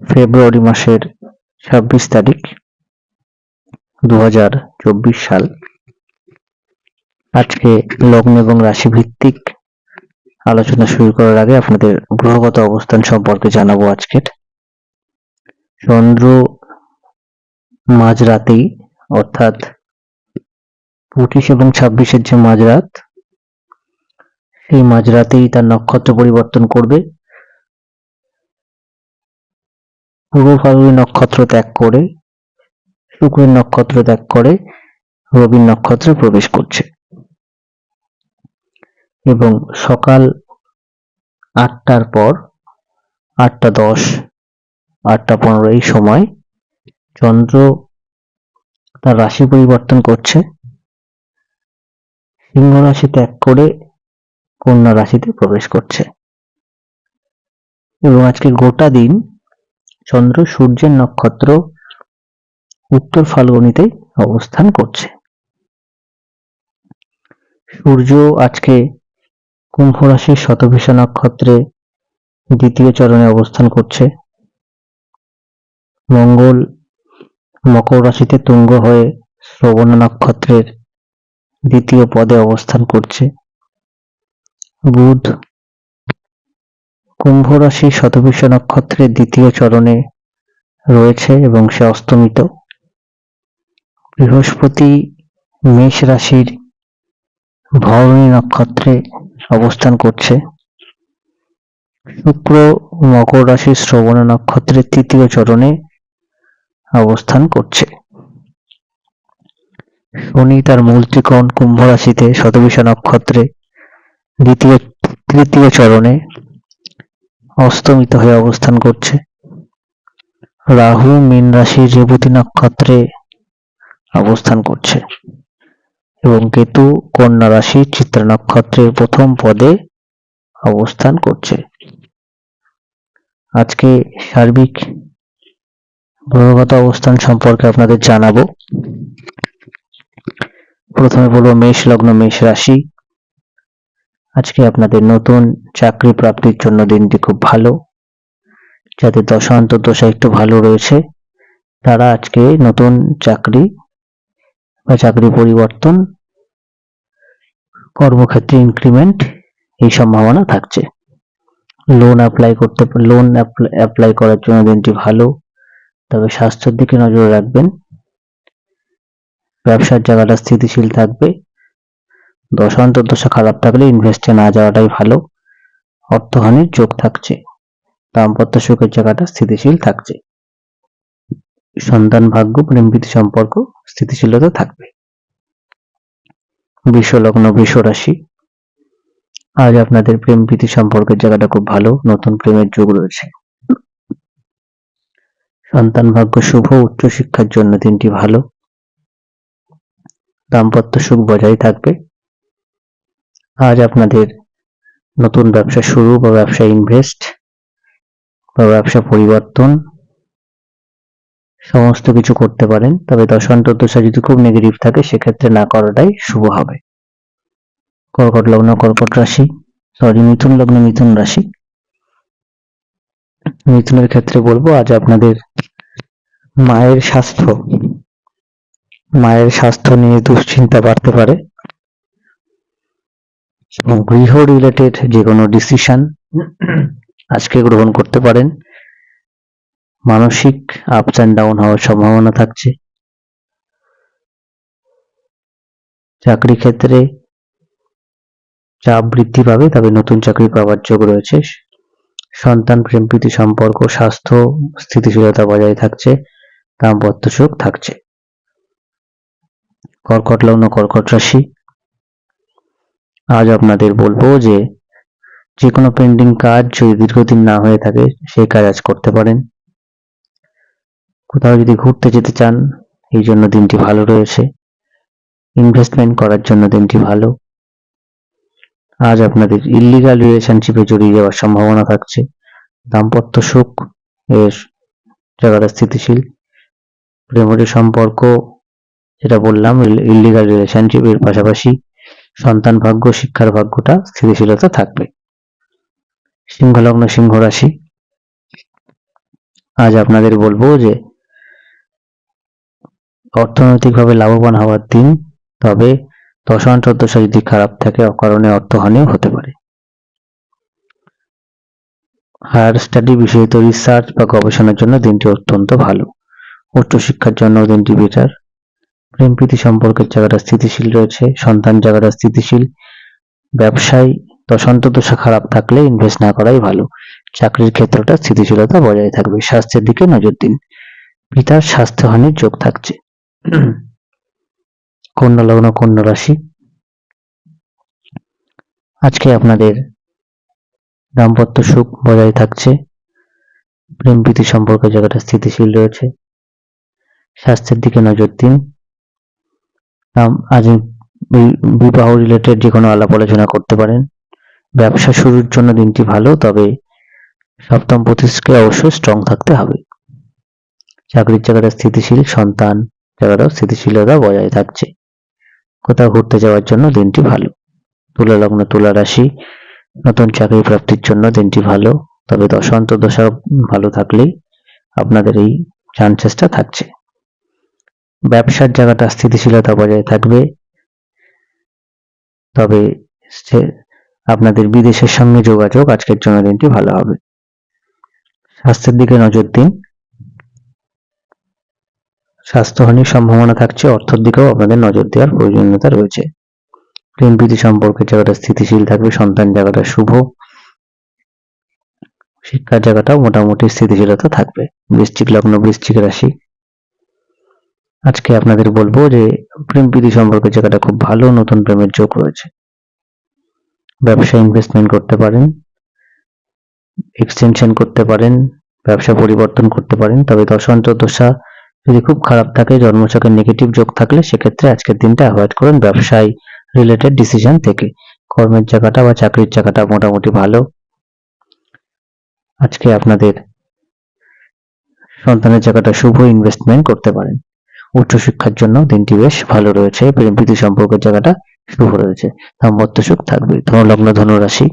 ফেব্রুয়ারি মাসের ছাব্বিশ তারিখ দু হাজার চব্বিশ সাল। আজকে লগ্ন এবং রাশি ভিত্তিক আলোচনা শুরু করার আগে আপনাদের গ্রহগত অবস্থান সম্পর্কে জানাব আজকের। চন্দ্র মাঝরাতেই, অর্থাৎ পঁচিশ এবং ছাব্বিশের যে মাঝরাত, সেই মাঝরাতেই তার নক্ষত্র পরিবর্তন করবে। পূর্ব নক্ষত্র ত্যাগ করে, শুক্রের নক্ষত্র ত্যাগ করে, রবির নক্ষত্রে প্রবেশ করছে। এবং সকাল আটটার পর, আটটা দশ, আটটা পনেরো এই সময় চন্দ্র তার রাশি পরিবর্তন করছে। সিংহ রাশি ত্যাগ করে কন্যা রাশিতে প্রবেশ করছে। এবং আজকে গোটা দিন চন্দ্র সূর্যের নক্ষত্র উত্তর ফাল্গুনিতে অবস্থান করছে। সূর্য আজকে কুম্ভ রাশির শতভিষা নক্ষত্রে দ্বিতীয় চরণে অবস্থান করছে। মঙ্গল মকর রাশিতে তুঙ্গ হয়ে শ্রবণ নক্ষত্রের দ্বিতীয় পদে অবস্থান করছে। বুধ কুম্ভ রাশি শতভিষ নক্ষত্রের দ্বিতীয় চরণে রয়েছে এবং সে অস্তমিত। বৃহস্পতি মেষ রাশির ভরণী নক্ষত্রে অবস্থান করছে। শুক্র মকর রাশির শ্রবণ নক্ষত্রের তৃতীয় চরণে অবস্থান করছে। শনি তার মূল ত্রিকোণ কুম্ভ রাশিতে শতভিষা নক্ষত্রে দ্বিতীয়, তৃতীয় চরণে অস্তমিত হয়ে অবস্থান করছে। রাহু, মীন রাশির রেবতী নক্ষত্রে অবস্থান করছে এবং কেতু, কন্যা রাশি, চিত্রা নক্ষত্রের প্রথম পদে অবস্থান করছে। আজকে সার্বিক গ্রহগত অবস্থান সম্পর্কে আপনাদের জানাব। প্রথমে বলব মেষ লগ্ন, মেষ রাশি। আজকে আপনাদের নতুন চাকরি প্রাপ্তির জন্য দিনটি খুব ভালো। যাদের দশা অন্তর্দশা একটু ভালো রয়েছে, তারা আজকে নতুন চাকরি বা চাকরি পরিবর্তন, কর্মক্ষেত্রে ইনক্রিমেন্ট এই সম্ভাবনা থাকছে। লোন অ্যাপ্লাই করতে লোন অ্যাপ্লাই করার জন্য দিনটি ভালো। তবে স্বাস্থ্যের দিকে নজর রাখবেন। ব্যবসার জায়গাটা স্থিতিশীল থাকবে। দশা খারাপ থাকলে ইনভেস্টে না যাওয়াটাই ভালো। অর্থহানির যোগ থাকছে। দাম্পত্য সুখের জায়গাটা স্থিতিশীল থাকছে। সন্তান ভাগ্য, প্রেমপ্রীতি সম্পর্ক স্থিতিশীলতা থাকবে। বিশ্বলগ্ন বৃষ রাশি আজ আপনাদের প্রেম প্রীতি সম্পর্কের জায়গাটা খুব ভালো, নতুন প্রেমের যোগ রয়েছে। সন্তান ভাগ্য শুভ উচ্চ শিক্ষার জন্য দিনটি ভালো। দাম্পত্য সুখ বজায় থাকবে। আজ আপনাদের নতুন ব্যবসা শুরু বা ব্যবসা ইনভেস্ট বা ব্যবসা পরিবর্তন, সমস্ত কিছু করতে পারেন। তবে দশান্তর দশা যদি খুব নেগেটিভ থাকে, সেক্ষেত্রে না করাটাই শুভ হবে। কর্কট লগ্ন, কর্কট রাশি সরি মিথুন লগ্ন, মিথুন রাশি। মিথুনের ক্ষেত্রে বলব, আজ আপনাদের মায়ের স্বাস্থ্য মায়ের স্বাস্থ্য নিয়ে দুশ্চিন্তা বাড়তে পারে। এবং গৃহ রিলেটেড যে কোনো ডিসিশন আজকে গ্রহণ করতে পারেন। মানসিক আপস অ্যান্ড ডাউন হওয়ার সম্ভাবনা থাকছে। চাকরি ক্ষেত্রে চাপ বৃদ্ধি পাবে, তবে নতুন চাকরি পাওয়ার যোগ রয়েছে। সন্তান প্রেম প্রীতি সম্পর্ক, স্বাস্থ্য স্থিতিশীলতা বজায় থাকছে, দাম্পত্য সুখ থাকছে। কর্কট লগ্ন, কর্কট রাশি। আজ আপনাদের বলব যে যে কোনো পেন্ডিং কাজ যদি দীর্ঘদিন না হয়ে থাকে সেই কাজ আজ করতে পারেন। কোথাও যদি ঘুরতে যেতে চান, এই জন্য দিনটি ভালো রয়েছে। ইনভেস্টমেন্ট করার জন্য দিনটি ভালো। আজ আপনাদের ইলিগাল রিলেশনশিপে জড়িয়ে যাওয়ার সম্ভাবনা থাকছে। দাম্পত্য সুখ এর জায়গাটা স্থিতিশীল। প্রেমের সম্পর্ক, যেটা বললাম ইলিগাল রিলেশনশিপ এর পাশাপাশি সন্তান ভাগ্য, শিক্ষার ভাগ্যটা স্থিতিশীলতা থাকবে। সিংহলগ্ন সিংহ রাশি। আজ আপনাদের বলব যে, অর্থনৈতিকভাবে লাভবান হওয়ার দিন, তবে দশা অন্তর্দশা যদি খারাপ থাকে, অকারণে অর্থহানিও হতে পারে। হায়ার স্টাডি বিষয়িত রিসার্চ বা গবেষণার জন্য দিনটি অত্যন্ত ভালো। উচ্চশিক্ষার জন্য দিনটি বেটার প্রেম প্রীতি সম্পর্কের জায়গাটা স্থিতিশীল রয়েছে, সন্তান জায়গাটা স্থিতিশীল। ব্যবসায় দশান্ত দশা খারাপ থাকলে ইনভেস্ট না করাই ভালো। চাকরির ক্ষেত্রটা স্থিতিশীলতা বজায় থাকবে, স্বাস্থ্যের দিকে নজর দিন। পিতার স্বাস্থ্যহানির যোগ থাকছে। কন্যা লগ্ন, কন্যা রাশি। আজকে আপনাদের দাম্পত্য সুখ বজায় থাকছে। প্রেম প্রীতি সম্পর্কের জায়গাটা স্থিতিশীল রয়েছে। স্বাস্থ্যের দিকে নজর দিন। আজ বিবাহ রিলেটেড যে কোনো আলাপ আলোচনা করতে পারেন। ব্যবসা শুরুর জন্য দিনটি ভালো, তবে সপ্তম পঁচিশকে অবশ্যই স্ট্রং থাকতে হবে। চাকরির জায়গাটা স্থিতিশীল, সন্তান জায়গাটাও স্থিতিশীলতা বজায় থাকছে। কোথাও ঘুরতে যাওয়ার জন্য দিনটি ভালো। তুলা লগ্ন তুলা রাশি, নতুন চাকরি প্রাপ্তির জন্য দিনটি ভালো, তবে দশান্ত দশা ভালো থাকলেই আপনাদের এই চান্সেসটা থাকছে। ব্যবসার জায়গাটা স্থিতিশীলতা বজায় থাকবে। তবে আপনাদের বিদেশের সঙ্গে যোগাযোগ আজকের জন্য দিনটি ভালো হবে। স্বাস্থ্যের দিকে নজর দিন। স্বাস্থ্যহানির সম্ভাবনা থাকছে, অর্থের দিকেও আপনাদের নজর দেওয়ার প্রয়োজনীয়তা রয়েছে। প্রেম প্রীতি সম্পর্কের জায়গাটা স্থিতিশীল থাকবে, সন্তান জায়গাটা শুভ। শিক্ষার জায়গাটাও মোটামুটি স্থিতিশীলতা থাকবে। বৃশ্চিক লগ্ন, বৃশ্চিক রাশি। আজকে আপনাদের বলব যে প্রেম প্রীতি সম্পর্কের জায়গাটা খুব ভালো, নতুন প্রেমের যোগ রয়েছে। ব্যবসা ইনভেস্টমেন্ট করতে পারেন এক্সটেনশন করতে পারেন, ব্যবসা পরিবর্তন করতে পারেন। তবে দশান্ত দশা যদি খুব খারাপ থাকে জন্মছকের নেগেটিভ যোগ থাকলে সেক্ষেত্রে আজকের দিনটা অ্যাভয়েড করুন ব্যবসায় রিলেটেড ডিসিশন থেকে। কর্মের জায়গাটা বা চাকরির জায়গাটা মোটামুটি ভালো। আজকে আপনাদের সন্তানের জায়গাটা শুভ ইনভেস্টমেন্ট করতে পারেন। উচ্চশিক্ষার জন্য দিনটি বেশ ভালো রয়েছে। প্রেম প্রীতি সম্পর্কের জায়গাটা শুভ রয়েছে। দাম্পত্য সুখ থাকবে। ধনুলগ্ন ধনুরাশি।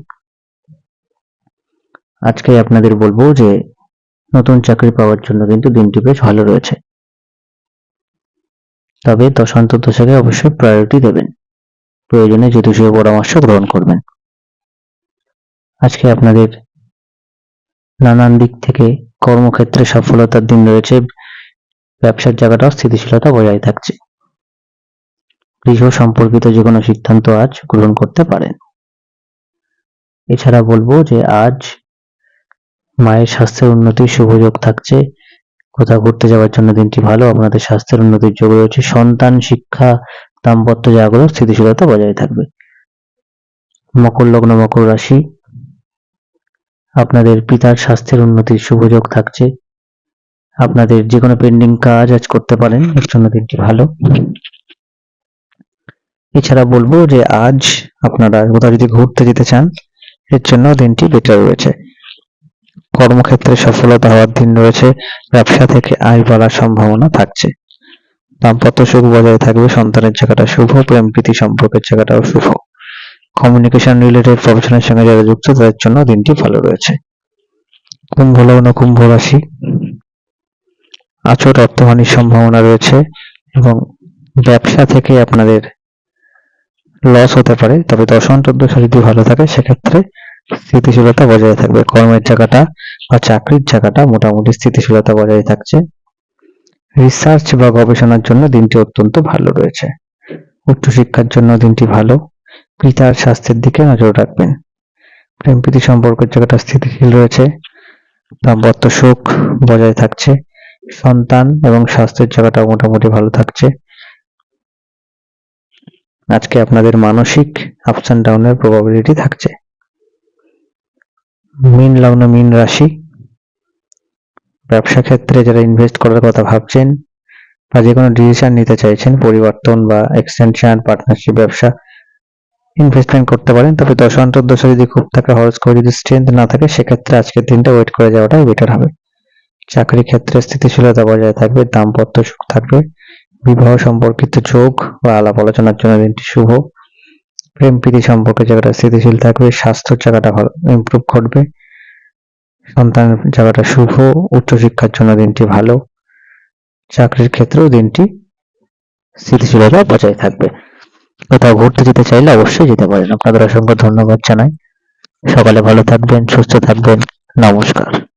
আজকে আপনাদের বলব যে, নতুন চাকরি পাওয়ার জন্য কিন্তু দিনটি বেশ ভালো রয়েছে। তবে দশান্ত দশাকে অবশ্যই প্রায়োরিটি দেবেন। প্রয়োজনে জ্যোতিষীয় পরামর্শ গ্রহণ করবেন। আজকে আপনাদের নানান দিক থেকে কর্মক্ষেত্রে সফলতার দিন রয়েছে। ব্যবসার জায়গাটাও স্থিতিশীলতা বজায় থাকছে। গৃহ সম্পর্কিত যে কোনো সিদ্ধান্ত আজ গ্রহণ করতে পারেন। এছাড়া বলব যে আজ মায়ের স্বাস্থ্যের উন্নতির শুভযোগ থাকছে। কোথাও ঘুরতে যাওয়ার জন্য দিনটি ভালো, আপনাদের স্বাস্থ্যের উন্নতির যোগ রয়েছে সন্তান, শিক্ষা, দাম্পত্য জায়গাগুলো স্থিতিশীলতা বজায় থাকবে। মকর লগ্ন, মকর রাশি, আপনাদের পিতার স্বাস্থ্যের উন্নতির শুভযোগ থাকছে। আপনাদের যে কোনো পেন্ডিং কাজ আজ করতে পারেন, এর দিনটি ভালো। এছাড়া বলব যে আজ আপনারা কোথাও যদি ঘুরতে যেতে চান, এর জন্য দিনটি বেটার রয়েছে। কর্মক্ষেত্রে সফলতা হওয়ার দিন রয়েছে, ব্যবসা থেকে আয় বাড়ার সম্ভাবনা থাকছে। দাম্পত্য সুখ বজায় থাকবে, সন্তানের জায়গাটা শুভ, প্রেম, প্রীতি, সম্পর্কের জায়গাটাও শুভ। কমিউনিকেশন রিলেটেড প্রফেশনের সঙ্গে যারা যুক্ত, তাদের জন্য দিনটি ভালো রয়েছে। কুম্ভ লগ্ন, কুম্ভ রাশি। আচর অর্থহানির সম্ভাবনা রয়েছে এবং ব্যবসা থেকে আপনাদের লস হতে পারে। তবে দশম চোদ্দশো যদি ভালো থাকে, সেক্ষেত্রে স্থিতিশীলতা বজায় থাকবে। কর্মের জায়গাটা বা চাকরির জায়গাটা মোটামুটি স্থিতিশীলতা বজায় থাকছে। রিসার্চ বা গবেষণার জন্য দিনটি অত্যন্ত ভালো রয়েছে। উচ্চশিক্ষার জন্য দিনটি ভালো। পিতার স্বাস্থ্যের দিকে নজর রাখবেন। প্রেম প্রীতি সম্পর্কের জায়গাটা স্থিতিশীল রয়েছে। দাম্পত্য সুখ বজায় থাকছে। সন্তান এবং স্বাস্থ্যের জায়গাটা মোটামুটি ভালো থাকছে। আজকে আপনাদের মানসিক আপস অ্যান্ড ডাউনের প্রবাবিলিটি থাকছে। মিন লগ্ন, মিন রাশি, ব্যবসা ক্ষেত্রে যারা ইনভেস্ট করার কথা ভাবছেন বা যে কোনো ডিসিশন নিতে চাইছেন, পরিবর্তন বা এক্সটেনশন পার্টনারশিপ ব্যবসা ইনভেস্টমেন্ট করতে পারেন, তবে দশ অন্তর্দশা যদি খুব থাকে হরস করে যদি স্ট্রেংথ না থাকে, সেক্ষেত্রে আজকের দিনটা ওয়েট করে যাওয়াটাই বেটার হবে। চাকরি ক্ষেত্রে স্থিতিশীলতা বজায় থাকবে, দাম্পত্য সুখ থাকবে। বিবাহ সম্পর্কিত যোগ বা আলাপ আলোচনার জন্য দিনটি শুভ। প্রেম প্রীতি সম্পর্কে জায়গাটা স্থিতিশীল থাকবে, স্বাস্থ্যের জায়গাটা ভালো ইমপ্রুভ ঘটবে। সন্তানের জায়গাটা শুভ, উচ্চশিক্ষার জন্য দিনটি ভালো। চাকরির ক্ষেত্রেও দিনটি স্থিতিশীলতা বজায় থাকবে। কোথাও ঘুরতে যেতে চাইলে অবশ্যই যেতে পারেন। আপনাদের অসংখ্য ধন্যবাদ জানাই। সকালে ভালো থাকবেন, সুস্থ থাকবেন। নমস্কার।